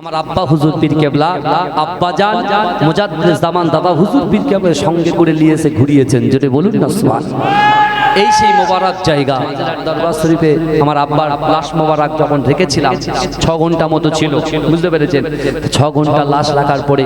আমার আব্বা হুজুর পীর কেবলা, আব্বা জান মুজাদ্দিদ জামান দাদা হুজুর পীর কেবলা সঙ্গে করে নিয়েছে ঘুরিয়েছেন। যেটা বলুন না সুবহান এই সেই মোবারক জায়গা দরবার শরীফে আমার আব্বার লাশ মোবারক যখন রেখেছিলাম, ছ ঘণ্টা মতো ছিল, বুঝতে পেরেছেন? ছ ঘণ্টা লাশ রাখার পরে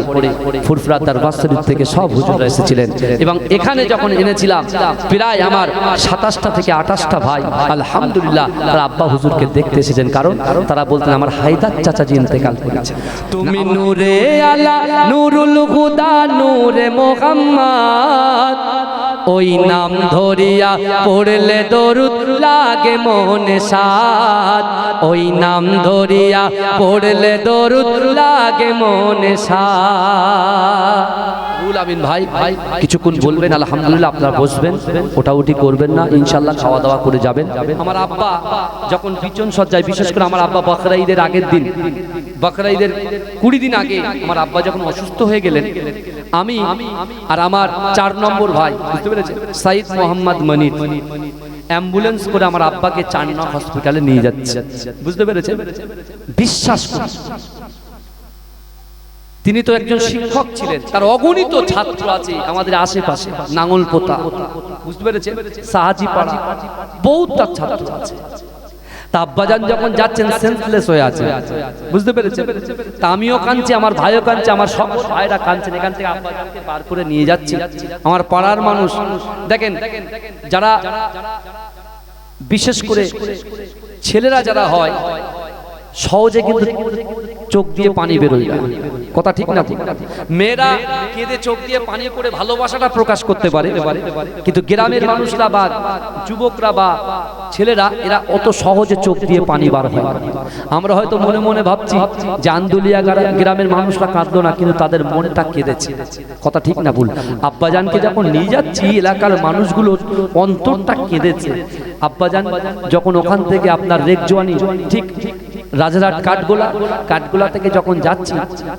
ফুরফুরা দরবার শরীফ থেকে সব হুজুররা এসেছিলেন। এবং এখানে যখন এনেছিলাম, প্রায় আমার সাতাশটা থেকে আঠাশটা ভাই, আলহামদুলিল্লাহ, তারা আব্বা হুজুরকে দেখতে এসেছেন। কারণ তারা বলতেন, আমার হায়দার চাচাজি ইন্তেকাল করেছে। তুমি নূরে আলা, নুরুল হুদা, নূরে মোহাম্মদ। ওই নাম ধরিয়া পড়লে দরুদ লাগে মনে সাদ ওই নাম ধরিয়া পড়লে দরুদ লাগে মনে সাদ রুল আমিন ভাই ভাই কিছুক্ষণ বলবেন আলহামদুলিল্লাহ আপনারা বসবেন। ওটা উঠি করবেন না ইনশাল্লাহ খাওয়া দাওয়া করে যাবেন। আমার আব্বা যখন বিচন সজ্জায় বিশেষ করে আমার আব্বা বকরা ঈদের আগের দিন বকরা ঈদের কুড়ি দিন আগে আমার আব্বা যখন অসুস্থ হয়ে গেলেন, আমি আর আমার চার নম্বর ভাই, বুঝতে পেরেছেন? সাইদ মোহাম্মদ মনির, অ্যাম্বুলেন্স করে আমার আব্বাকে চার নং হসপিটালে নিয়ে যাচ্ছে। বুঝতে পেরেছেন? বিশ্বাস তিনি তো একজন শিক্ষক ছিলেন, তার অগণিত ছাত্র আছে আমাদের আশেপাশে নাঙ্গল পোতা বুঝতে পেরেছেন? সাহাজি পাড়া বহুত তার ছাত্র আছে। তা আব্বাজান যখন যাচ্ছেন সেন্সলেস হয়ে আছে বুঝতে পেরেছেন? তা আমিও কাঁদছি, আমার ভাইও কাঁদছে, আমার সব ভাইরা কাঁদছেন। এখান থেকে আব্বাজানকে বার করে নিয়ে যাচ্ছি। আমার পাড়ার মানুষ, দেখেন, যারা বিশেষ করে ছেলেরা যারা হয়, সহজে কিন্তু চোখ দিয়ে পানি বেরোয় না? কথা ঠিক না। মেয়েরা কেঁদে চোখ দিয়ে পানি করে ভালোবাসাটা প্রকাশ করতে পারে। কিন্তু গ্রামের মানুষরা বা যুবকরা বা ছেলেরা এরা অত সহজে চোখ দিয়ে পানি বার হয় আমরা হয়তো মনে মনে ভাবছি যে আন্দুলিয়া গ্রামের মানুষরা কাঁদলো না কিন্তু তাদের মনটা কেঁদেছে। কথা ঠিক না ভুল। আব্বাজানকে যখন নিয়ে যাচ্ছি এলাকার মানুষগুলো অন্তরটা কেঁদেছে। আব্বাজান যখন ওখান থেকে আপনার রেকজোয়ানি ঠিক রাজারহাট কাঠগোলা কাঠগোলা থেকে যখন যাচ্ছি,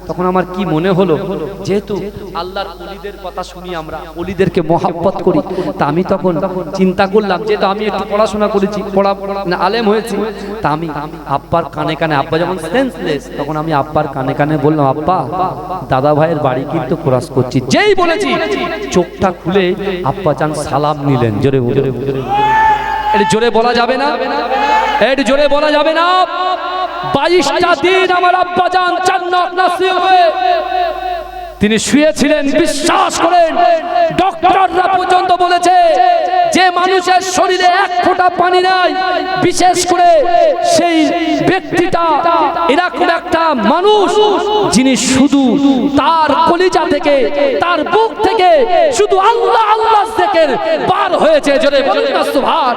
তখন আমার কি মনে হলো? যেহেতু আল্লাহর অলিদের কথা শুনি আমরা, অলিদেরকে মহাব্বত করি, তা আমি তখন চিন্তা করলাম যেহেতু আমি একটু পড়াশোনা করেছি, পড়া আলেম হয়েছি। তা আমি আব্বার কানে কানে, আব্বা যখন সেন্সলেস তখন আমি আব্বার কানে কানে বললাম, আব্বা, দাদা ভাইয়ের বাড়ি কিন্তু ক্রস করছি। যেই বলেছি, চোখটা খুলে আব্বা চান সালাম নিলেন, জোরে জোরে জোরে বলা যাবে না? এটা জোরে বলা যাবে না? বাইশটা দিন আমার আব্বা যান চান্নাত নাসিব হয়ে তিনি শুয়েছিলেন বিশ্বাস করেন। ডক্টররা পর্যন্ত বলেছে মানুষের শরীরে এক ফোঁটা পানি নাই। বিশেষ করে সেই ব্যক্তিটা এরকম একটা মানুষ যিনি শুধু তার কলিজা থেকে, তার বুক থেকে শুধু আল্লাহ আল্লাহ জেকের বার হয়েছে। জোরে সুবহান।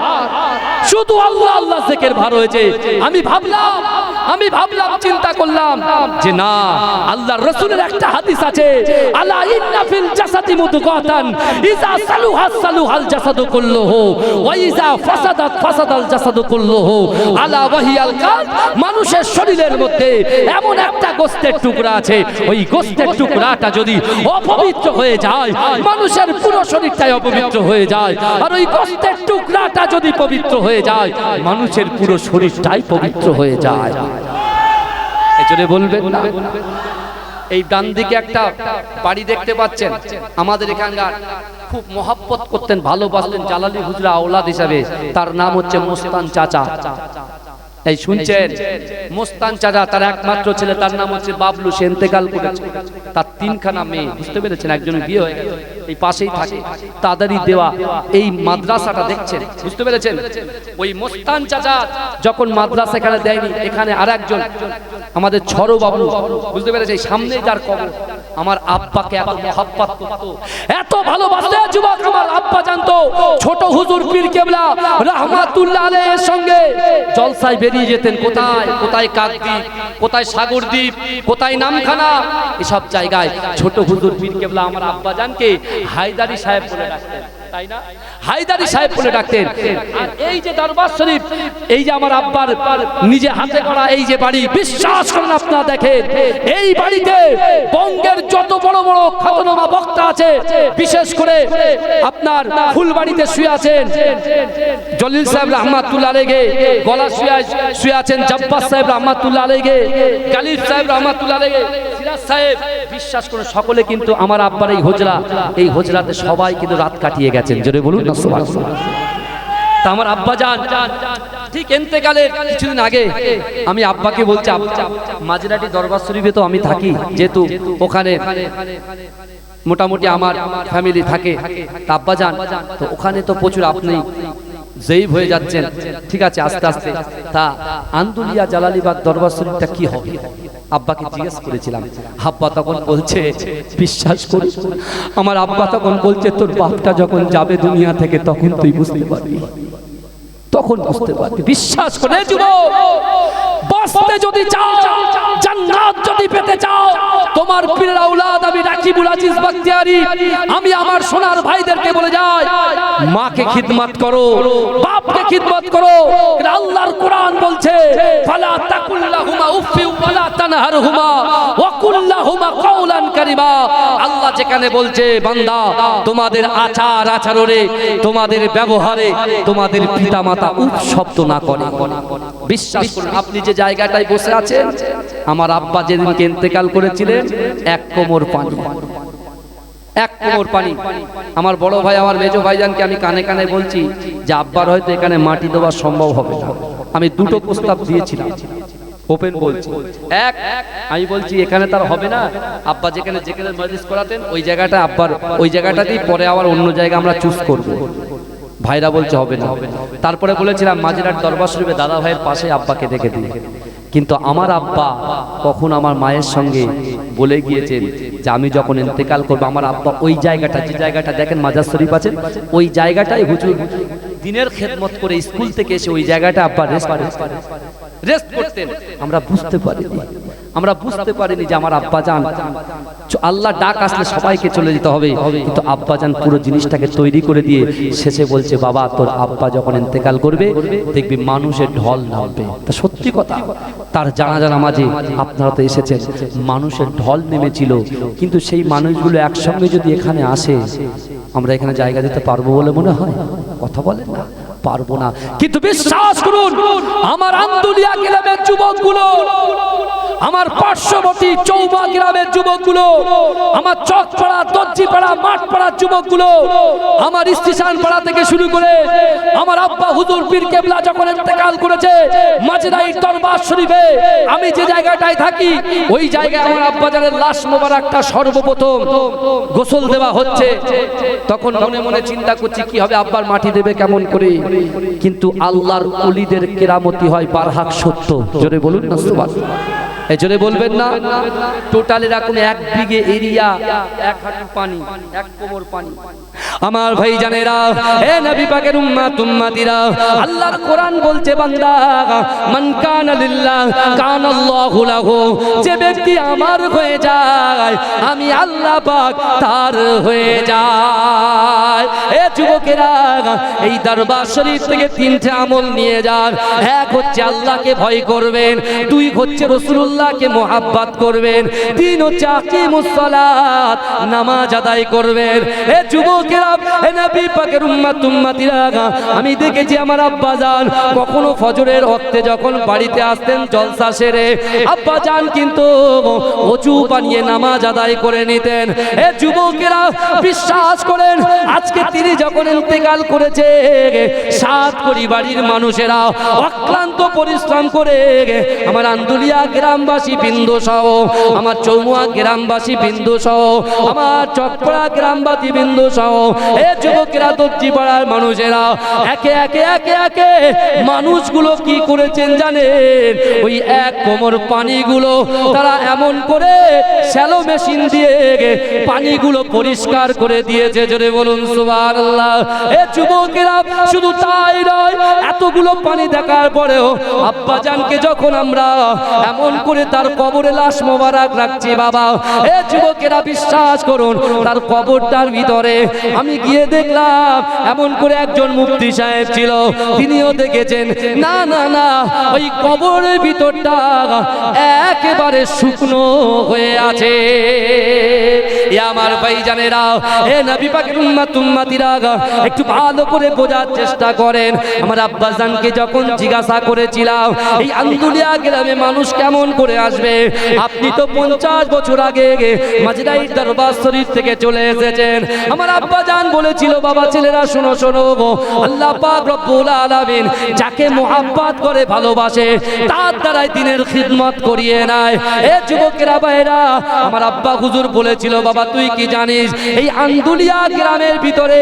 শুধু আল্লাহ আল্লাহ জেকের বার হয়েছে। আমি ভাবলাম আমি ভাবলাম, চিন্তা করলাম যে না, আল্লাহর রাসূলের একটা হাদিস আছে, আলা ইন্না ফিল জাসাদি মুদগাতান ইজা সালুহা সালুহাল জাসাদু কুল্লুহু। ওয়া ইজা ফাসাদাত ফাসাদাল জাসাদু কুল্লুহু আলা ওয়াহিয়াল কাল মানুষের শরীরের মধ্যে এমন একটা গোস্তের টুকরা আছে। ওই গোস্তের টুকরাটা যদি অপবিত্র হয়ে যায়, মানুষের পুরো শরীরটাই অপবিত্র হয়ে যায়। আর ওই গোস্তের টুকরাটা যদি পবিত্র হয়ে যায়, মানুষের পুরো শরীরটাই পবিত্র হয়ে যায়। এজন্য বলবেন না? এই ডান দিকে একটা বাড়ি দেখতে পাচ্ছেন। আমাদের এখানকার খুব মহাব্বত করতেন, ভালোবাসতেন জালালি হুজরা আওলাদ হিসাবে। তার নাম হচ্ছে মোস্তান চাচা। এই শুনছেন? মোস্তান চাচা, তার একমাত্র ছেলে, তার নাম হচ্ছে বাবলু সে ইন্তেকাল করেছে। তার তিনখানা মেয়ে, বুঝতে পেরেছেন? একজনের বিয়ে হয়ে গেছে। এই পাশেই থাকে। তাদেরই দেওয়া এই মাদ্রাসাটা দেখছেন, বুঝতে পেরেছেন? ওই মোস্তান চাচা যখন মাদ্রাসা এখানে দেয়নি, এখানে আর একজন আমাদের ছড়ো বাবু, বুঝতে পেরেছে সামনে সামনেই তার কবর। আমার আব্বাকে এত মহাব্বত এত ভালোবাসতে যুবক আমার আব্বা জানতো, ছোট হুজুর পীর কেবলা রহমাতুল্লাহ আলাইহির সঙ্গে জলসায় বেরিয়ে যেতেন কোথায়? কোথায় কাকদ্বীপ? কোথায় সাগরদ্বীপ? কোথায় নামখানা? এসব জায়গায় ছোট হুজুর পীর কেবলা আমার আব্বা জানকে হায়দারি সাহেব বলে ডাকতেন। হায়দারি সাহেব বলে ডাকতেন, আর এই যে দরবার শরীফ, এই যে আমার আব্বার নিজে হাতে করা এই যে বাড়ি, বিশ্বাস করেন এই বাড়িতে বঙ্গের যত বড় বড় বক্তা আছে, বিশেষ করে আপনার ফুলবাড়িতে শুয়ে আছেন, জলিল সাহেব রহমাতুল্লাহ গলা শুয়ে শুয়ে আছেন, জব্বার সাহেব রহমাতুল্লাহ আলাইহি গালিব সাহেব রহমাতুল্লাহ সাহেব, বিশ্বাস করে সকলে কিন্তু আমার আব্বার এই হোজরা, এই হোজরাতে সবাই কিন্তু রাত কাটিয়ে গেছেন। জোরে বলুন না তা আমার আব্বা যান। ঠিক এন্তেকালের কিছুদিন আগে আমি আব্বাকে বলছি আব্বা মাঝরাটি দরবার শরীফে তো আমি থাকি যেহেতু ওখানে মোটামুটি আমার ফ্যামিলি থাকে। তা আব্বা যান তো ওখানে তো প্রচুর আপনি জয়ীব হয়ে যাচ্ছেন। ঠিক আছে আস্তে আস্তে। তা আন্দুলিয়া জালালিবাগ দরবার শরীফটা কি হবে? আব্বাকে জিজ্ঞেস করেছিলাম, আব্বা তখন বলছে, বিশ্বাস করি আমার আব্বা তখন বলছে, তোর বাপটা যখন যাবে দুনিয়া থেকে, তখন তুই বুঝতে পারবি। তখন বুঝতে পারবি। বিশ্বাস করে যুব বাঁচতে যদি চাও, জান্নাত যদি পেতে চাও, তোমার আমি বাখতিয়ারি, আমি আমার সোনার ভাইদেরকে বলে যাই, মাকে খিদমত করো, বাপকে খিদমত করো। আল্লাহর কোরআন বলছে, ফালা তাকুল্লাহুমা তানহারহুমা ওয়া কুল্লাহুমা কারিমা। আল্লাহ যেখানে বলছে, বান্দা, তোমাদের আচার আচরণে তোমাদের ব্যবহারে, তোমাদের পিতামাতা উপ শব্দ না করে। বিশ্বাস করুন আপনি যে জায়গাটায় বসে আছেন আমার আব্বা যেদিনকে ইন্তেকাল করেছিলেন এক কোমর পানি। এক কোমর পানি। আমার বড় ভাই আমার মেজো ভাইজানকে আমি কানে কানে বলছি যে আব্বার হয়তো এখানে মাটি দেওয়া সম্ভব হবে না। আমি দুটো প্রস্তাব দিয়েছিলাম। ওপেন বলছি। এক আমি বলছি এখানে তার হবে না। আব্বা যেখানে যেখানে মজলিস করাতেন ওই জায়গাটা আব্বার ওই জায়গাটাতেই পরে আবার অন্য জায়গা আমরা চুজ করব। ভাইরা বলছে হবে না। তারপরে বলেছিলাম মাঝিরাট দরবার শরীফে দাদা ভাইয়ের পাশে আব্বাকে দেখে দিই। কিন্তু আমার আব্বা কখন আমার মায়ের সঙ্গে বলে গিয়েছেন যে আমি যখন ইন্তেকাল করব, আমার আব্বা ওই জায়গাটা, যে জায়গাটা দেখেন মাজার শরীফ আছে, ওই জায়গাটাই হুজুর দিনের খেদমত করে স্কুল থেকে এসে ওই জায়গাটা আব্বা রেস্ট রেস্ট করতেন। আমরা বুঝতে পারিনি। আমরা বুঝতে পারিনি যে আমার আব্বা যান। আল্লাহ ডাক আসলে সবাইকে চলে যেতে হবে। কিন্তু আব্বা যান পুরো জিনিসটাকে তৈরি করে দিয়ে শেষে বলছে, বাবা, তোর আব্বা যখন ইন্তেকাল করবে, দেখবি মানুষের ঢল নামবে। তা সত্যি কথা, তার জানা জানা মাঝে আপনারা তো এসেছেন, মানুষের ঢল নেমেছিল। কিন্তু সেই মানুষগুলো একসঙ্গে যদি এখানে আসে, আমরা এখানে জায়গা দিতে পারব বলে মনে হয়? কথা বলেন না, পারব না। কিন্তু বিশ্বাস করুন, আমার আন্দুলিয়া গ্রামের যুবকগুলো। আমার পার্শ্ববর্তী চৌবা গ্রামের যুবকগুলো, আমার চকপাড়া, দর্জিপাড়া মাঠপাড়ার যুবকগুলো, আমার স্টেশন পাড়া থেকে শুরু করে আমার আব্বা হুজুর পীর কেবলা যখন ইন্তেকাল করেছে মাঝরাই দরবার শরীফে আমি যে জায়গাটায় থাকি, ওই জায়গায় আমার আব্বা জানের লাশ মোবারকটা সর্বপ্রথম গোসল দেওয়া হচ্ছে। তখন মনে মনে চিন্তা করছি, কি হবে, আব্বার মাটি দেবে কেমন করে? কিন্তু আল্লাহর অলিদের কেরামতি হয় বারহাক সত্য। জোরে বলুন না, সুবহানাল্লাহ। এই বলবেন না টোটাল এরকম এক বিঘে এরিয়া এক হাঁটু পানি এক কোমর পানি। আমার ভাই জানেরা এ নবী পাকের উম্মাত উম্মাতিরা আল্লাহর কোরআন বলছে বান্দা মান কানা লিল্লাহ কানাল্লাহু লাহু যে ব্যক্তি আমার হয়ে যায় আমি আল্লাহ পাক তার হয়ে যায়। এ যুবকেরা এই দরবার শরীফ থেকে তিনটে আমল নিয়ে যান। এক হচ্ছে আল্লাহকে ভয় করবেন দুই হচ্ছে রসুল্লাহকে মোহাব্বত করবেন তিন হচ্ছে আকিমুস সালাত নামাজ আদায় করবেন। এ যুবকেরা আমি দেখেছি আমার আব্বা কখনো ফজরের যখন বাড়িতে আসতেন জলসা সেরে। আব্বা কিন্তু বানিয়ে নামাজ আদায় করে নিতেন। এ যুবকেরা বিশ্বাস করেন, আজকে তিনি যখন ইন্তেকাল করেছে, সাত পরিবারের মানুষেরা অক্লান্ত পরিশ্রম করে, আমার আন্দুলিয়া গ্রামবাসী বিন্দু সহ, আমার চৌমুয়া গ্রামবাসী বিন্দু সহ, আমার চকপড়া গ্রামবাসী বিন্দু সহ এ যুবকেরা দর্জি পাড়ার মানুষেরা, একে একে একে একে মানুষগুলো কি করেছেন জানেন? ওই এক কোমর পানিগুলো তারা এমন করে শ্যালো মেশিন দিয়ে পানিগুলো পরিষ্কার করে দিয়েছে, জোরে বলুন সুবহানাল্লাহ। এ যুবকেরা শুধু তাই নয়, এতগুলো পানি দেখার পরেও আব্বাজানকে যখন আমরা এমন করে তার কবরে লাশ মোবারক রাখছি, বাবা, এ যুবকেরা বিশ্বাস করুন, তার কবরটার ভিতরে আমি গিয়ে দেখলাম এমন করে একজন মুফতি সাহেব ছিল। তিনিও দেখেছেন। না না না, ওই কবরের ভিতরটা একেবারে শুকনো হয়ে আছে। আমার ভাইজানেরা, এ নবী পাকের উম্মাত, উম্মাতিরা, একটু ভালো করে বোঝার চেষ্টা করেন। আমার আব্বাজানকে যখন জিজ্ঞাসা করেছিলাম, এই আন্দুলিয়া গ্রামে মানুষ কেমন করে আসবে? আপনি তো পঞ্চাশ বছর আগে মাঝিরাই দরবার শরীফ থেকে চলে এসেছেন। আমার আব্বাজান বলেছিল, বাবা ছেলেরা, শোনো শোনো আল্লাহ পাক রব্বুল আলামিন যাকে মোহাব্বত করে ভালোবাসে, তার দ্বারাই দিনের খিদমত করিয়ে নেয়। এ যুবকেরা ভাইরা আমার আব্বা হুজুর বলেছিল, বাবা, তুই কি জানিস, এই আন্দুলিয়া গ্রামের ভিতরে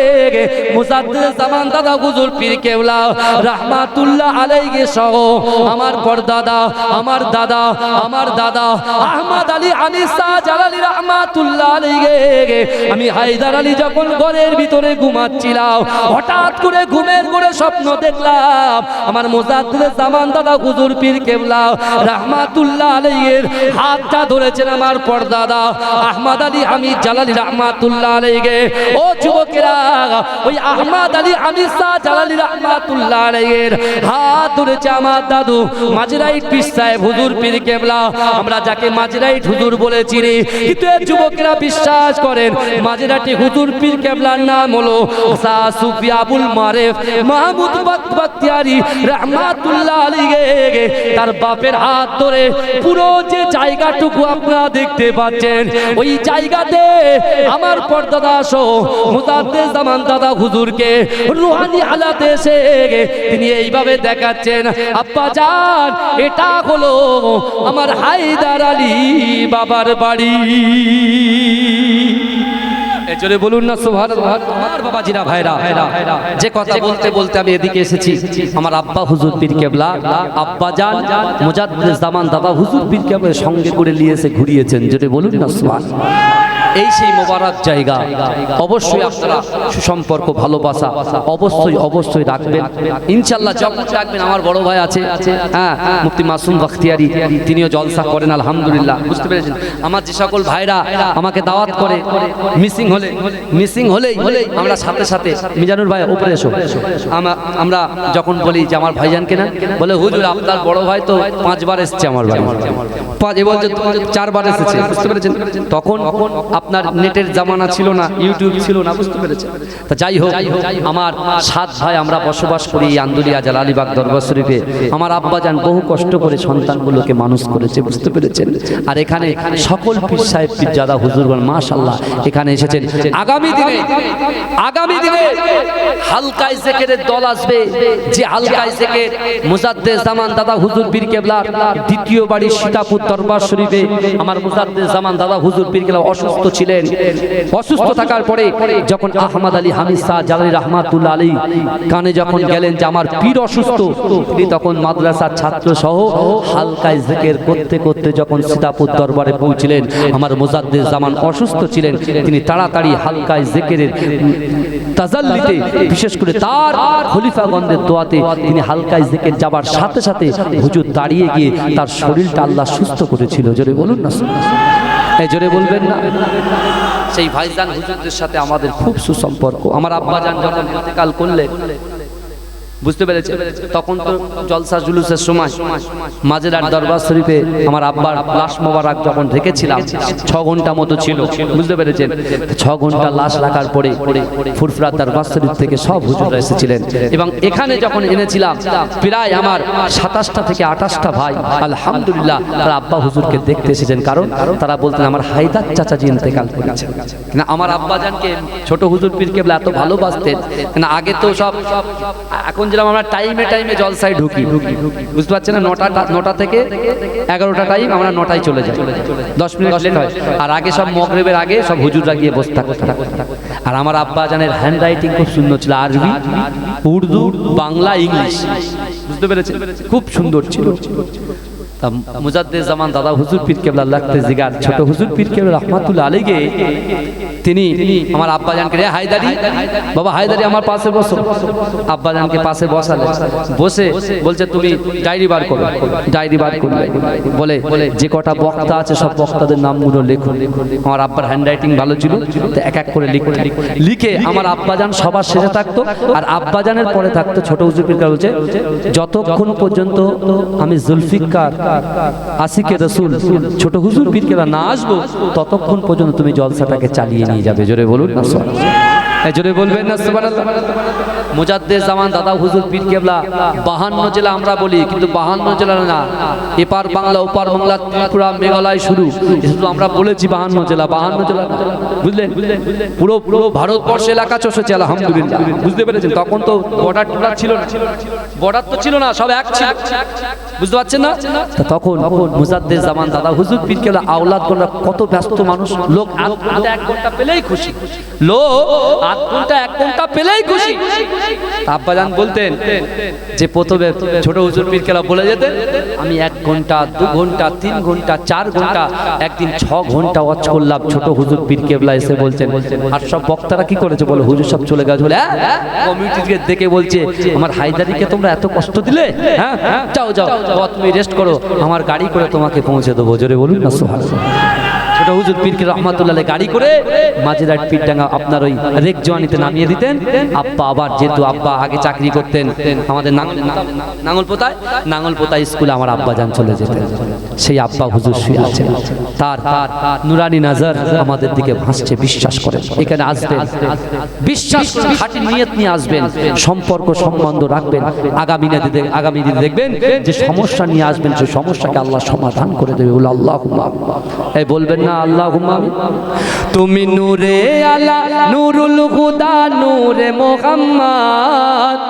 মুসাদ্দিদ জামান দাদা হুজুর পীর কেওলা, রাহমাতুল্লাহ আলাইহি সহ আমার পরদাদা, আমার দাদা আমার দাদা, আহমদ আলী আনিসা জালালি রাহমাতুল্লাহ আলাইহি। আমি হায়দার আলী যখন ঘরের ভিতরে ঘুমাচ্ছিলাম। হঠাৎ করে ঘুমের করে স্বপ্ন দেখলাম, আমার মুসাদ্দিদ জামান দাদা হুজুর পীর কেওলা রাহমাতুল্লাহ আলাইহির হাতটা ধরেছেন আমার পরদাদা আহমদ আলী হামিদ জালালি রহমাতুল্লাহ আলাইহি। ও যুবকেরা, ওই আহমদ আলী হামিদ শাহ জালালি রহমাতুল্লাহ আলাইহির হাত ধরেছে আমার দাদু মাজরাইট পীর সাহেব হুজুর পীর কেবলা। আমরা যাকে মাজরাইট হুজুর বলে চিনি। কিন্তু যুবকেরা বিশ্বাস করেন মাজরাটি হুজুর পীর কেবলার নাম হলো আবুল মারেফ মাহমুদ বাখতিয়ারি রহমাতুল্লাহ আলাইহি, তার বাপের হাত ধরে পুরো যে জায়গাটুকু আপনারা দেখতে পাচ্ছেন, ওই জায়গাতে আমার পর্দাদা সহ মুজাদ্দেদ জামান দাদা হুজুরকে রুহানি হালাতে এসে তিনি এইভাবে দেখাচ্ছেন, আব্বা জান, এটা হলো আমার হায়দার আলী বাবার বাড়ি। এজরে বলুন না সোহার আমার বাবাজিরা ভাইরা যে কথা বলতে বলতে আমি এদিকে এসেছি। আমার আব্বা হুজুর পীর কেবলা আব্বা জান মুজাদ্দিদ জামান দাদা হুজুর পীর কেবলের সঙ্গে করে নিয়ে এসে ঘুরিয়েছেন। যেটা বলুন না সোহান এই সেই মোবারক জায়গা। অবশ্যই আপনারা সুসম্পর্ক, ভালোবাসা অবশ্যই অবশ্যই রাখবেন। ইনশাল্লাহ যখন রাখবেন। আমার বড় ভাই আছে। হ্যাঁ মুফতি মাসুম বখতিয়ারি। তিনিও জলসা করেন, আলহামদুলিল্লাহ। বুঝতে পেরেছেন? আমার যে সকল ভাইরা আমাকে দাওয়াত করে, মিসিং হলে, মিসিং হলেই আমরা সাথে সাথে, মিজানুর ভাই, উপরে এসো। আমা- আমরা যখন বলি যে আমার ভাইজানকে না, বলে, হুজুর, আপনার বড় ভাই তো পাঁচবার এসছে আমার বাড়ি। পাঁচ, এ বলছে, চারবার এসেছে। বুঝতে পেরেছেন? তখন আপনার নেটের জামানা ছিল না ইউটিউব ছিল না বুঝতে পেরেছেন? তা যাই হোক আমার সাত ভাই আমরা বসবাস করি আন্দুলিয়া জালালিবাগ দরবার শরীফে। আমার আব্বাজান বহু কষ্ট করে সন্তানগুলোকে মানুষ করেছে বুঝতে পেরেছেন? আর এখানে সকল পীর সাহেব পীরজাদা হুজুরগণ মাশাল্লাহ এখানে এসেছেন। আগামী দিনে আগামী দিনে হালকায় জেকেরের দল আসবে। যে হালকায় জেকের মুজাদ্দেদ জামান দাদা হুজুর পীর কেবলার দ্বিতীয় বাড়ি সীতাপুর দরবার শরীফে। আমার মুজাদ্দেদ জামান দাদা হুজুর পীর কেবলা অসুস্থ ছিলেন। অসুস্থ থাকার পরে যখন আহমদ আলী হামিদ শাহ জালালি রহমাতুল্লাহ আলী কানে যখন গেলেন যে আমার পীর অসুস্থ, তিনি তখন মাদ্রাসার ছাত্র সহ হালকায় জেকের করতে করতে যখন সীতাপুর দরবারে পৌঁছিলেন, আমার মুজাদ্দেদ জামান অসুস্থ ছিলেন, তিনি তাড়াতাড়ি হালকায় জেকেরের তাজাল্লিতে, বিশেষ করে তার খলিফাগঞ্জের দোয়াতে তিনি হালকায় জেকের যাবার সাথে সাথে হুজুর দাঁড়িয়ে গিয়ে তার শরীরটা আল্লাহ সুস্থ করেছিল। জোরে বলুন না এই জোরে বলবেন না। সেই ভাইজান হুজুরদের সাথে আমাদের খুব সুসম্পর্ক। আমার আব্বাজান যখন ইন্তেকাল করলেন বুঝতে পেরেছে তখন তো জলসা জুলুসের সময় মাঝেরার দরবার শরীফে আমার আব্বার লাশ মোবারক যখন রেখেছিলাম, ছ ঘণ্টা মতো ছিল। বুঝতে পেরেছেন? ছ ঘণ্টা লাশ রাখার পরে ফুরফুরা দরবার শরীফ থেকে সব হুজুররা এসেছিলেন। এবং এখানে যখন এনেছিলাম, প্রায় আমার সাতাশটা থেকে আঠাশটা ভাই, আলহামদুলিল্লাহ, তারা আব্বা হুজুরকে দেখতে এসেছেন। কারণ তারা বলতেন, আমার হায়দার চাচাজি ইন্তেকাল করেছেন। না, আমার আব্বাজানকে ছোট হুজুর পীর কেবলা এত ভালোবাসতেন। না, আগে তো সব, এখন যেরকম আমরা টাইমে টাইমে জলসায় ঢুকি। বুঝতে পারছেন না? নটা নটা থেকে এগারোটা টাইম আমরা নটায় চলে যাই। দশ মিনিট লেট হয়। আর আগে সব মগরেবের আগে সব হুজুররা গিয়ে বসে থাকতে। আর আমার আব্বা জানের হ্যান্ড রাইটিং খুব সুন্দর ছিল। আরবি, উর্দু, বাংলা, ইংলিশ। বুঝতে পেরেছি খুব সুন্দর ছিল। তা মুজাদ্দে জামান দাদা হুজুর পীর কেবলা লাগতে জিগার ছোট হুজুর পীর কেবলা রহমাতুল্লাহ আলীকে তিনি আমার আব্বাজানকে রে হায়দারি, বাবা হায়দারি আমার পাশে বসো। আব্বাজানকে পাশে বসালে, বসে বলছে, তুমি ডায়েরি বার করো, ডায়েরি বার করলে বলে, যে কটা বক্তা আছে, সব বক্তাদের নামগুলো লেখো। আমার আব্বার হ্যান্ডরাইটিং ভালো ছিল, তো এক এক করে লিখতে। লিখে আমার আব্বাজান সবার শেষে থাকতো, আর আব্বাজানের পরে থাকতো ছোট হুজুর পীর বলছে, যতক্ষণ পর্যন্ত আমি জুলফিকার আসিকে রসুল, ছোট হুজুর পীর কেলা না আসব, ততক্ষণ পর্যন্ত তুমি জলসাটাকে চালিয়ে নিয়ে যাবে জোরে বলুন না। জোরে বলবেন না মুজাদ্দেদ জামান দাদা হুজুর পীর কেবলা, বাহান্ন জেলা আমরা বলি, কিন্তু বাহান্ন জেলা না। এপার বাংলা, ওপার বাংলা, ত্রিপুরা, মেঘালয় শুরু। আমরা বলেছি বাহান্ন জেলা বাহান্ন জেলা। বুঝলেন পুরো পুরো ভারতবর্ষ এলাকা চষেছে, আলহামদুলিল্লাহ। বুঝতে পেরেছেন? তখন তো বর্ডার টর্ডার ছিল না। বর্ডার তো ছিল না, সব এক ছিল। বুঝতে পারছেন না? তখন মুজাদ্দেদ জামান দাদা হুজুর পীর কেবলা আওলাদ গোলা কত ব্যস্ত মানুষ। লোক এক ঘণ্টা পেলেই খুশি। লোক আধ ঘণ্টা এক ঘণ্টা পেলেই খুশি। আব্বাজান বলতেন যে প্রথমে ছোট হুজুর পীর কেলা বলে যেতেন, আমি এক ঘণ্টা, দু ঘণ্টা, তিন ঘণ্টা, চার ঘণ্টা, একদিন ছ ঘণ্টা ওয়াচ করলাম। ছোট হুজুর পীর কেবলা এসে বলছেন, আর সব বক্তারা কি করেছে বলে? হুজুর সব চলে গেছে বলে? কমিউনিটিকে দেখে বলছে, আমার হায়দারিকে তোমরা এত কষ্ট দিলে? হ্যাঁ যাও যাও তুমি রেস্ট করো, আমার গাড়ি করে তোমাকে পৌঁছে দেবো। জোরে বলুন না, সুবহানাল্লাহ। ছোট হুজুর পীরকে রহমাতুল্লাহ গাড়ি করে পীরডাঙ্গা আপনার ওই রেক জোয়ানিতে নামিয়ে দিতেন। আব্বা আবার যেহেতু আব্বা আগে চাকরি করতেন, আমাদের স্কুলে আমার আব্বা যান চলে যেতেন। সেই আব্বা হুজুর শুয়ে আছেন। তার নুরানি নাজার আমাদের দিকে ভাসছে, বিশ্বাস এখানে আসবেন, বিশ্বাস নিয়ত নিয়ে আসবেন, সম্পর্ক সম্বন্ধ রাখবেন। আগামী দিনে আগামী দিনে দেখবেন যে সমস্যা নিয়ে আসবেন, সেই সমস্যাকে আল্লাহ সমাধান করে দেবে বলে আল্লাহ এই বলবেন না আল্লাহ তুমি নূরে আলা, নুরুল হুদা, নূরে মোহাম্মদ।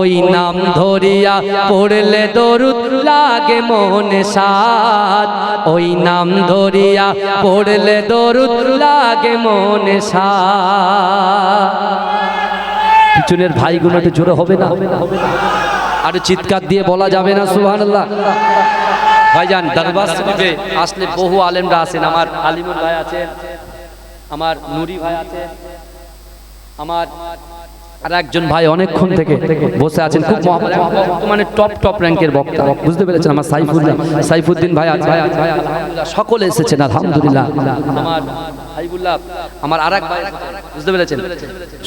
ওই নাম ধরিয়া পড়লে দরুদ লাগে মনে সাদ ওই নাম ধরিয়া পড়লে দরুদ লাগে মনে সাদ পিছনের ভাইগুলো একটু জোরে হবে না? আর চিৎকার দিয়ে বলা যাবে না, সুবহানাল্লাহ। ভাইজান, দরবার শরীফে আসলে বহু আলেমরা আছেন। আমার আলিমুল ভাই আছেন, আমার নুরি ভাই আছেন, আমার আর একজন ভাই অনেকক্ষণ থেকে বসে আছেন খুব মানে টপ টপ র্যাঙ্কের বক্তা। বুঝতে পেরেছেন আমার সাইফুদ্দিন? সাইফুদ্দিন ভাই আছে আলহামদুলিল্লাহ, সকলে এসেছেন আলহামদুলিল্লাহ। আমার হাইবুল্লাহ আমার আরেক ভাই বুঝতে পেরেছেন?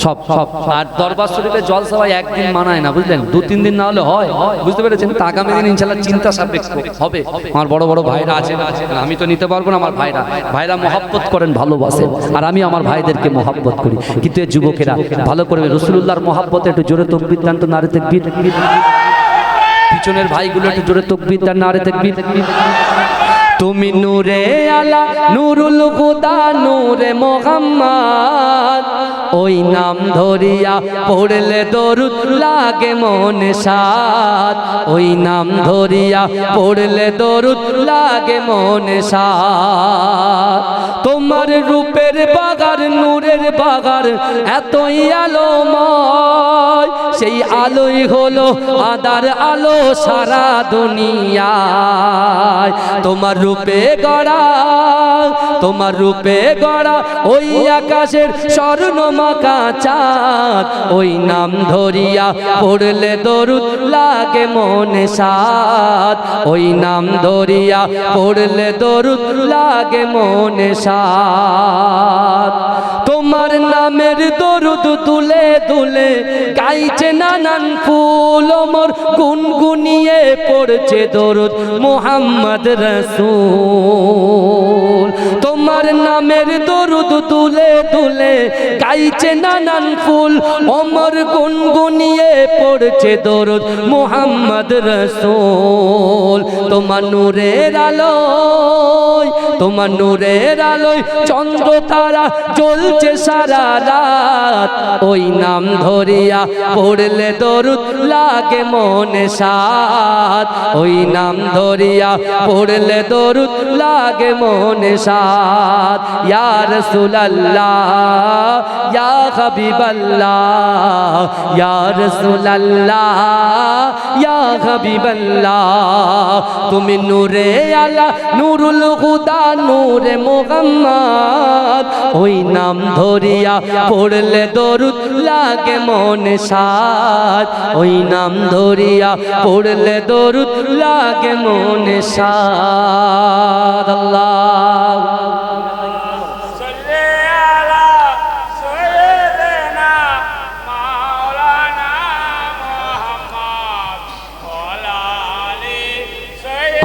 সব সব আর দরবার শরীফে জল সবাই একদিন মানায় না বুঝলেন? দু তিন দিন না হলে হয়। বুঝতে পেরেছেন? তা আগামী দিন ইনশাল্লাহ চিন্তা সাপেক্ষ হবে। আমার বড় বড় ভাইরা আছেন। আমি তো নিতে পারব না আমার ভাইরা। ভাইরা মহাব্বত করেন ভালোবাসেন। আর আমি আমার ভাইদেরকে মহাব্বত করি। কিন্তু এই যুবকেরা ভালো করবে রসুল্লাহর মহাব্বতে একটু জোরে তকবির দান তো নারে তেকবির। পিছনের ভাইগুলো একটু জোরে তকবির দান, নারে তেকবির। তুমি নূরে আলা, নুরুল হুদা, নূরে মোহাম্মদ। নাম ধরিয়া পড়লে দরুদ লাগে মনে সাদ ওই নাম ধরিয়া পড়লে দরুদ লাগে মনে সাদ তোমার রূপের বাগার, নূরের বাগার, এতই আলোময়। সেই আলোই হলো আদার আলো সারা দুনিয়ায়। তোমার রূপে গড়া, তোমার রূপে গড়া ওই আকাশের স্বর্ণ মাকা চাঁদ। ওই নাম ধরিয়া পড়লে দরুদ লাগে মনে সাদ। ওই নাম ধরিয়া পড়লে দরুদ লাগে মনে সাদ। তোমার নামের দরুদ তুলে তুলে গাইছে নানান ফুল মোর গুনগুনিয়ে পড়ছে দরুদ মোহাম্মদ রসুল। নামের দরুদ তুলে তুলে গাইছে নানান ফুল। অমর গুনগুনিয়ে পড়ছে দরুদ মোহাম্মদ রসুল। তোমার নূরের আলোয়, তোমার নূরের আলোয় চন্দ্র তারা জ্বলছে সারা রাত। ওই নাম ধরিয়া পড়লে দরুদ লাগে মনে সাত ওই নাম ধরিয়া পড়লে দরুদ লাগে মনে সাত ইয়ার রাসূলুল্লাহ, ইয়া হাবিবাল্লাহ, ইয়া রাসূলুল্লাহ, ইয়া হাবিবাল্লাহ, তুমি নূরে আলা, নূরুল হুদা, নূরে মুহাম্মদ। ওই নাম ধরিয়া পড়লে দরুদ লাগে মনে সাদ ওই নাম ধরিয়া পড়লে দরুদ লাগে মনে সাদ আল্লাহ।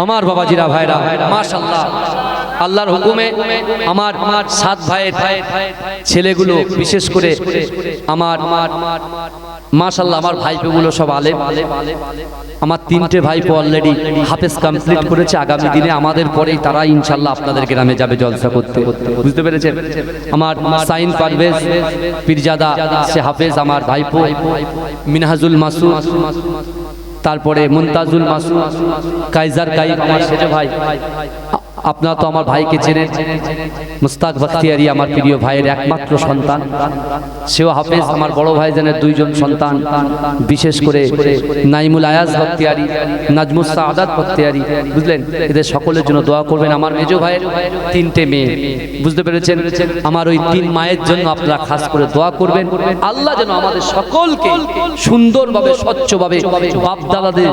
আমার বাবাজিরা, ভাইরা মাশাল্লাহ আল্লাহর হুকুমে আমার সাত ভাইয়ের ছেলেগুলো, বিশেষ করে আমার মাশাল্লাহ আমার ভাইপোগুলো সব আলেম। আমার তিনটে ভাইপো অলরেডি হাফেজ কমপ্লিট করেছে। আগামী দিনে আমাদের পরেই তারা ইনশাল্লাহ আপনাদের গ্রামে যাবে জলসা করতে। বুঝতে পেরেছেন? আমার সাইন পারভেজ পীরজাদা, সে হাফেজ, আমার ভাইপো মিনহাজুল মাসুদ। তারপরে মুনতাজুল মাসুদ কাইজার কাইব আমার সেজে ভাই। আপনারা তো আমার ভাইকে চেনেন। মুস্তাক বখতিয়ারি আমার প্রিয় ভাইয়ের একমাত্র সন্তান। সেও হাফেজ, আমার বড় ভাইজানের দুইজন সন্তান। বিশেষ করে নাইমুল আয়াজ বখতিয়ারি, নাজমুস সাদাত বখতিয়ারি। বুঝলেন? এদের সকলের জন্য দোয়া করবেন আমার মেজ ভাইয়ের তিনটে মেয়ে। বুঝতে পেরেছেন? আমার ওই তিন মায়ের জন্য আপনারা খাস করে দোয়া করবেন। আল্লাহ যেন আমাদের সকলকে সুন্দরভাবে, স্বচ্ছভাবে বাপ দাদাদের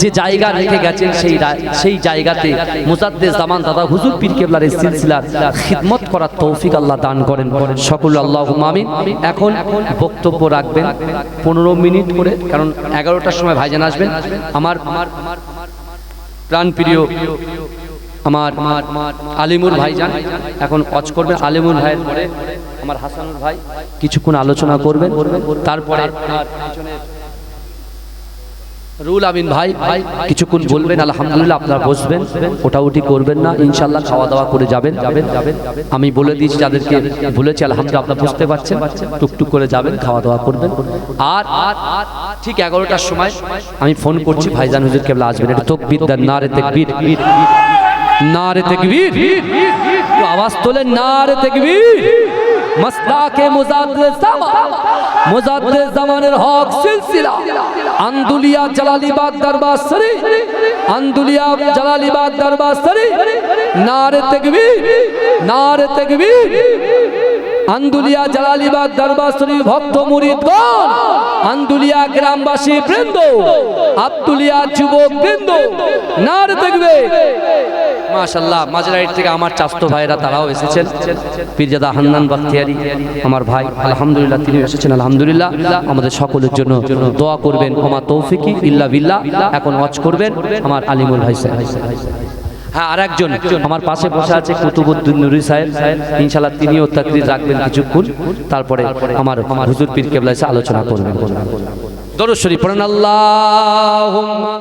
যে জায়গা রেখে গেছেন, সেই সেই জায়গাতে মুজাদ্দেস জামান দাদা হুজুর পীর কেবলার এই সিলসিলার খিদমত করার তৌফিক আল্লাহ দান করেন। সকল আল্লাহ আমিন। এখন বক্তব্য রাখবেন পনেরো মিনিট করে, কারণ এগারোটার সময় ভাইজান আসবেন। আমার প্রাণ প্রিয় আমার আলিমুর ভাই যান এখন অচ করবেন। আলিমুর পরে আমার হাসানুর ভাই কিছুক্ষণ আলোচনা করবেন। তারপরে রুল আমিন ভাই ভাই কিছুক্ষণ বলবেন আলহামদুলিল্লাহ আপনারা বসবেন ওটা উঠি করবেন না ইনশাল্লাহ খাওয়া দাওয়া করে যাবেন যাবেন। যাবেন আমি বলে দিয়েছি যাদেরকে বলেছি আলহামদুলিল্লাহ আপনারা বুঝতে পারছেন। টুকটুক করে যাবেন খাওয়া দাওয়া করবেন। আর আর ঠিক এগারোটার সময় আমি ফোন করছি ভাইজান হুজুর কেবলা আসবেন। এটা তকবির দেন নারে তেকবির। নারে তেকবির। তো আওয়াজ তোলে নারে তেকবির। মাসলাকে মুজাদ্দিদ জামান। মুজাদ্দিদ জামানের হক সিলসিলা। আন্দুলিয়া জালালিবাগ দরবার শরীফ। আন্দুলিয়া জালালিবাগ দরবার শরীফ। নারে তাকবীর নারে তাকবীর। আন্দুলিয়া জালালিবাগ দরবার শরীফ ভক্ত মুরিদগণ। আন্দুলিয়া গ্রামবাসী বৃন্দ, আব্দুলিয়া যুবক বৃন্দ, নারে তাকবীর। মাশাল্লাহ মাঝরাইট থেকে আমার চাস্তো ভাইরা তারাও এসেছেন। পীরজাদা হান্নান বাখতিয়ারি আমার ভাই, আলহামদুলিল্লাহ তিনি এসেছেন, আলহামদুলিল্লাহ। আমাদের সকলের জন্য দোয়া করবেন আমার তৌফিকি ইল্লা বিল্লাহ। এখন ওয়াচ করবেন আমার আলিমুল ভাই হ্যাঁ আর একজন আমার পাশে বসে আছে কুতুবুদ্দিন নুরি সাহেব ইনশাল্লাহ তিনিও তাকরির রাখবেন কিছুক্ষণ। তারপরে আমার হুজুর পীর কেবলা আলোচনা করবেন। দরুদ শরীফ পড়েন, আল্লাহুম্মা